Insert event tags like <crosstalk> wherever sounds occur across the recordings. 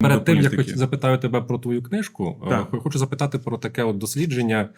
Перед тим, як запитаю тебе про твою книжку, е, Так. хочу запитати про таке от дослідження,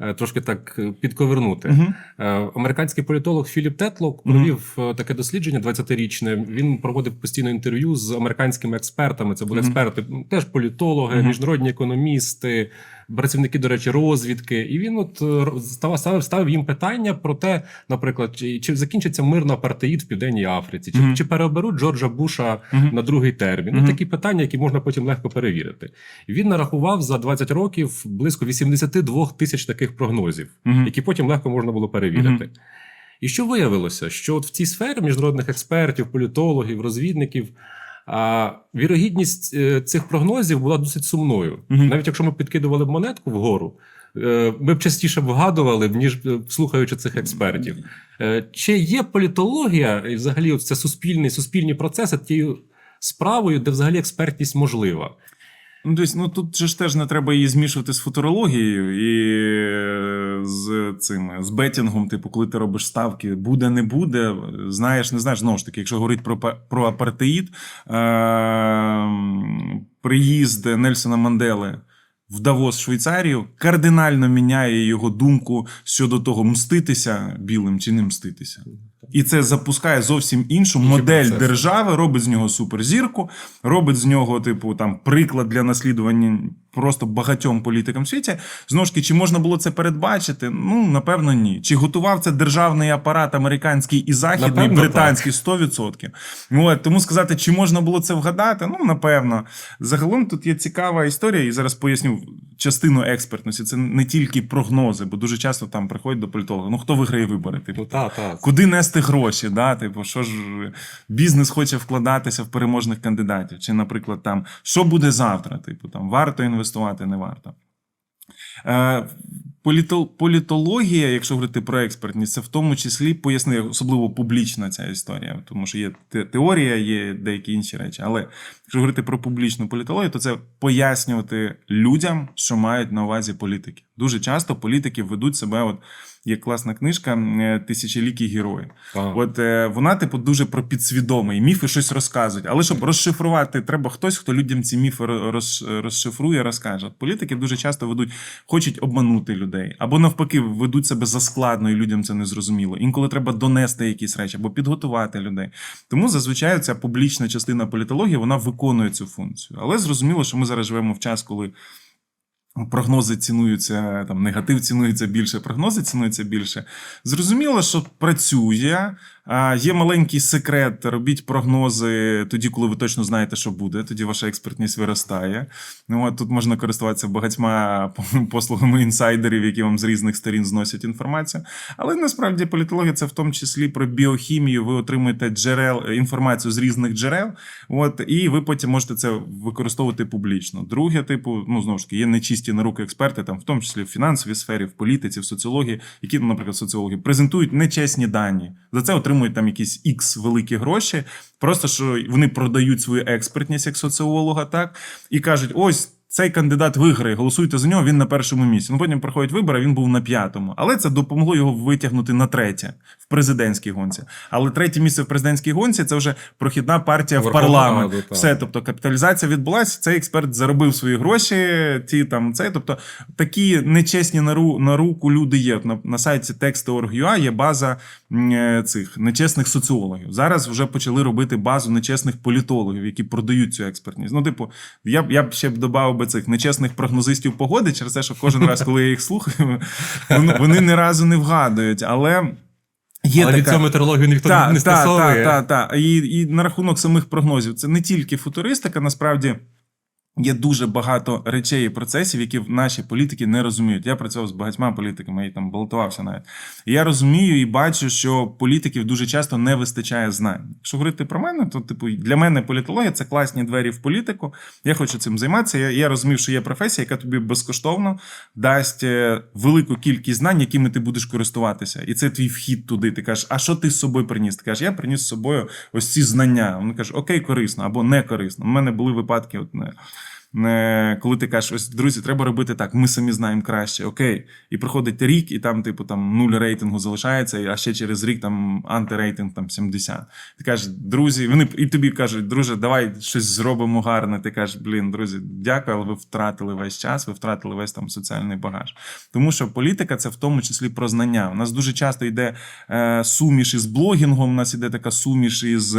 е, трошки так е, підковернути. Uh -huh. Американський політолог Філіп Тетлок провів провів е, таке дослідження 20-річне. Він проводив постійно інтерв'ю з американськими експертами. Це були Мгм. експерти, теж політологи, Мгм. міжнародні економісти, працівники, до речі, розвідки. І він от е, ставив, ставив їм питання про те, наприклад, чи, чи закінчиться мирно апартеїд в Південній Африці, чи, Мгм. чи переоберуть Джорджа Буша Мгм. на другий термін. Ну, такі питання, які можна потім легко перевірити. Він нарахував за 20 років близько 82 тисяч таких прогнозів, Мгм. які потім легко можна було перевірити. Мгм. І що виявилося? Що от в цій сфері міжнародних експертів, політологів, розвідників. А вірогідність е, цих прогнозів була досить сумною. Угу. Навіть якщо ми підкидували б монетку вгору, е, ми б частіше вгадували, ніж е, слухаючи цих експертів. Чи є політологія і взагалі це суспільні, суспільні процеси тією справою, де взагалі експертність можлива? Ну, десь, ну тут же ж теж не треба її змішувати з футурологією і е, з цим з бетінгом, типу, коли ти робиш ставки, буде, не буде. Знаєш, не знаєш. Знову ж таки, якщо говорити про, про апартеїд, е, приїзд Нельсона Мандели. В Давос, Швейцарію, кардинально міняє його думку щодо того, мститися білим чи не мститися. І це запускає зовсім іншу Інші модель процеси. держави, робить з нього суперзірку, робить з нього, типу, там приклад для наслідування просто багатьом політикам в світі. Знову ж таки, чи можна було це передбачити? Ну, напевно, ні. Чи готував це державний апарат американський і західний, Напевно, британський 100%. От, тому сказати, чи можна було це вгадати? Ну, напевно. Загалом тут є цікава історія, і зараз поясню частину експертності. Це не тільки прогнози, бо дуже часто там приходять до політолога. Ну, хто виграє вибори? Типу, Ну так, так. Куди нести гроші? Да? Типу, що ж бізнес хоче вкладатися в переможних кандидатів? Чи, наприклад, там що буде завтра? Типу, там варто інвестувати, не варто. Е, політо- політологія, якщо говорити про експертність, це в тому числі поясни, особливо публічна ця історія, тому що є те- теорія, є деякі інші речі. Але якщо говорити про публічну політологію, то це пояснювати людям, що мають на увазі політики. Дуже часто політики ведуть себе, от є класна книжка е, Тисячолікі герої. так. От е, вона, типу, дуже про підсвідомий. Міфи щось розказують. Але щоб розшифрувати, треба хтось, хто людям ці міфи роз, розшифрує, розкаже. От політики дуже часто ведуть, хочуть обманути людей, або навпаки, ведуть себе заскладно, і людям це не зрозуміло. Інколи треба донести якісь речі або підготувати людей. Тому зазвичай ця публічна частина політології вона виконує цю функцію. Але зрозуміло, що ми зараз живемо в час, коли. Прогнози цінуються, там негатив цінується більше, прогнози цінуються більше. Зрозуміло, що працює. А, Є маленький секрет. Робіть прогнози тоді, коли ви точно знаєте, що буде. Тоді ваша експертність виростає. Ну от тут можна користуватися багатьма <laughs> послугами інсайдерів, які вам з різних сторін зносять інформацію. Але насправді політологія це в тому числі про біохімію. Ви отримуєте джерел інформацію з різних джерел. От і ви потім можете це використовувати публічно. Друге, типу, ну знову ж таки, є нечисті руки експерти, там в тому числі в фінансовій сфері, в політиці, в соціології, які, ну, наприклад, соціологи презентують нечесні дані. За це отримують там якісь ікс великі гроші. Просто що вони продають свою експертність як соціолога, так і кажуть: ось. Цей кандидат виграє, голосуйте за нього, він на першому місці. Ну потім проходять вибори, він був на п'ятому. Але це допомогло його витягнути на третє в президентській гонці. Але третє місце в президентській гонці це вже прохідна партія в парламент. Рада. Все, тобто капіталізація відбулася, цей експерт заробив свої гроші, ті там цей. Тобто такі нечесні на, ру, на руку люди є. На, на сайті Text.org.ua є база е, цих нечесних соціологів. Зараз вже почали робити базу нечесних політологів, які продають цю експертність. Ну, типу, я я б ще б додав би цих нечесних прогнозистів погоди через те, що кожен раз, коли я їх слухаю, вони, вони ні разу не вгадують. Але є Але така... від цього метеорологію ніхто та, не стосовує. так, так, так. І, і на рахунок самих прогнозів, це не тільки футуристика, насправді. Є дуже багато речей і процесів, які наші політики не розуміють. Я працював з багатьма політиками і там балотувався навіть. І я розумію і бачу, що політиків дуже часто не вистачає знань. Якщо говорити про мене, то типу для мене політологія це класні двері в політику. Я хочу цим займатися. Я, я розумів, що є професія, яка тобі безкоштовно дасть е, велику кількість знань, якими ти будеш користуватися. І це твій вхід туди. Ти кажеш, а що ти з собою приніс? Ти кажеш, я приніс з собою ось ці знання. Вони кажуть, окей, корисно або не корисно. У мене були випадки. От, коли ти кажеш, ось друзі, треба робити так, ми самі знаємо краще. Окей. І проходить рік, і там, типу, там нуль рейтингу залишається, а ще через рік там антирейтинг там 70. Ти кажеш, друзі, вони і тобі кажуть, друже, давай щось зробимо гарне. Ти кажеш, блін, друзі, дякую, але ви втратили весь час, ви втратили весь там соціальний багаж. Тому що політика це в тому числі про знання. У нас дуже часто йде е, суміш із блогінгом, у нас іде така суміш із.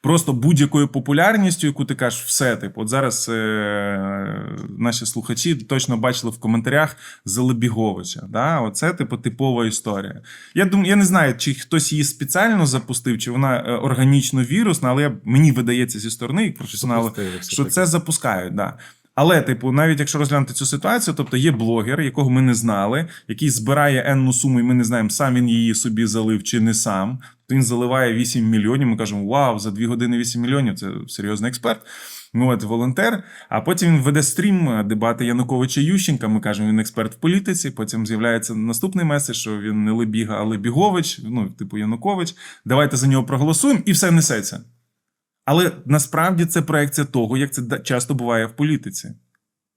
Просто будь-якою популярністю, яку ти кажеш, все, типу, от зараз е- наші слухачі точно бачили в коментарях Залебіговича. Да? Оце, типу, типова історія. Я думаю, я не знаю, чи хтось її спеціально запустив, чи вона е, органічно вірусна, але я, мені видається зі сторони, як професіонала, що таки. це запускають. Да. Але, типу, навіть якщо розглянути цю ситуацію, тобто є блогер, якого ми не знали, який збирає енну суму, і ми не знаємо, сам він її собі залив чи не сам. Він заливає 8 мільйонів. Ми кажемо, вау, за 2 години 8 мільйонів. Це серйозний експерт. Ну, от волонтер. А потім він веде стрім е, дебати Януковича Ющенка. Ми кажемо, він експерт в політиці. Потім з'являється наступний меседж, що він не Лебіга, а Лебігович, ну, типу Янукович. Давайте за нього проголосуємо, і все несеться. Але насправді це проекція того, як це часто буває в політиці.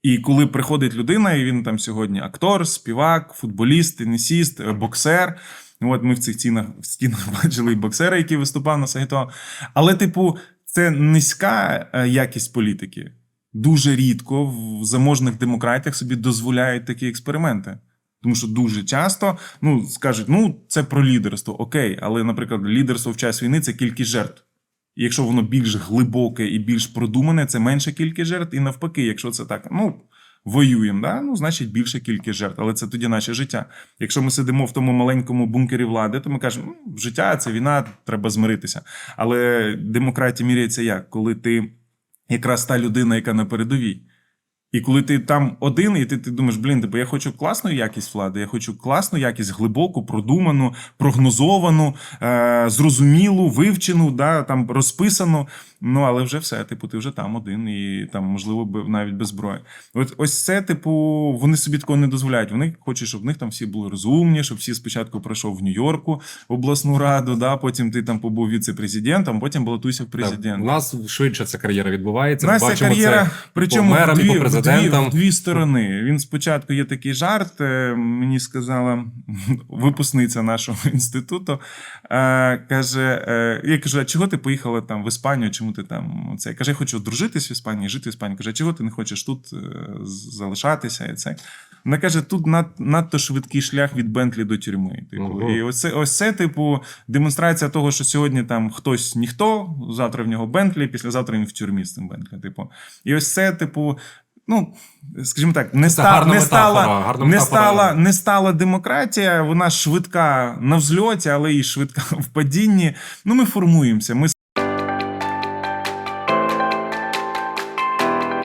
І коли приходить людина, і він там сьогодні актор, співак, футболіст, тенісіст, е, боксер. Ну, От ми в цих стінах, в стінах <laughs> бачили і боксера, який виступав на Сагіто. Але, типу, це низька е, якість політики. Дуже рідко в заможних демократіях собі дозволяють такі експерименти. Тому що дуже часто ну, скажуть, ну це про лідерство. Окей, але, наприклад, лідерство в час війни це кількість жертв. І якщо воно більш глибоке і більш продумане, це менша кількість жертв. І навпаки, якщо це так, ну воюємо, да? ну значить більша кількість жертв. Але це тоді наше життя. Якщо ми сидимо в тому маленькому бункері влади, то ми кажемо, ну, життя це війна, треба змиритися. Але демократія міряється як? Коли ти якраз та людина, яка на передовій. І коли ти там один, і ти, ти думаєш, блін, типу, я хочу класну якість влади, я хочу класну якість, глибоку, продуману, прогнозовану, е- зрозумілу, вивчену, да, там розписану. Ну, але вже все, типу, ти вже там один, і там, можливо, навіть без зброї. От ось це, типу, вони собі такого не дозволяють. Вони хочуть, щоб в них там всі були розумні, щоб всі спочатку пройшов в Нью-Йорку в обласну раду, да, потім ти там побув віце-президентом, потім балотуйся в президент. у нас швидше ця кар'єра відбувається. У нас ця кар'єра, це причому мерам, і по в, дві, в дві сторони. Він спочатку є такий жарт. е, Мені сказала випускниця нашого інституту. е, Каже: е, я кажу, а чого ти поїхала там в Іспанію? Чому ти там це? Каже, я хочу дружитись в Іспанії, жити в Іспанії. Каже, чого ти не хочеш тут залишатися? І це. Вона каже: тут над, надто швидкий шлях від Бентлі до тюрми. Типу, Ого. і ось це, ось це, типу, демонстрація того, що сьогодні там хтось ніхто, завтра в нього Бентлі, післязавтра він в тюрмі з цим Бентлі. Типу. І ось це, типу, ну, скажімо так, не, ста, гарна не, стала, не, стала, не стала демократія, вона швидка на взльоті, але і швидка <laughs> в падінні. Ну, ми формуємося. Ми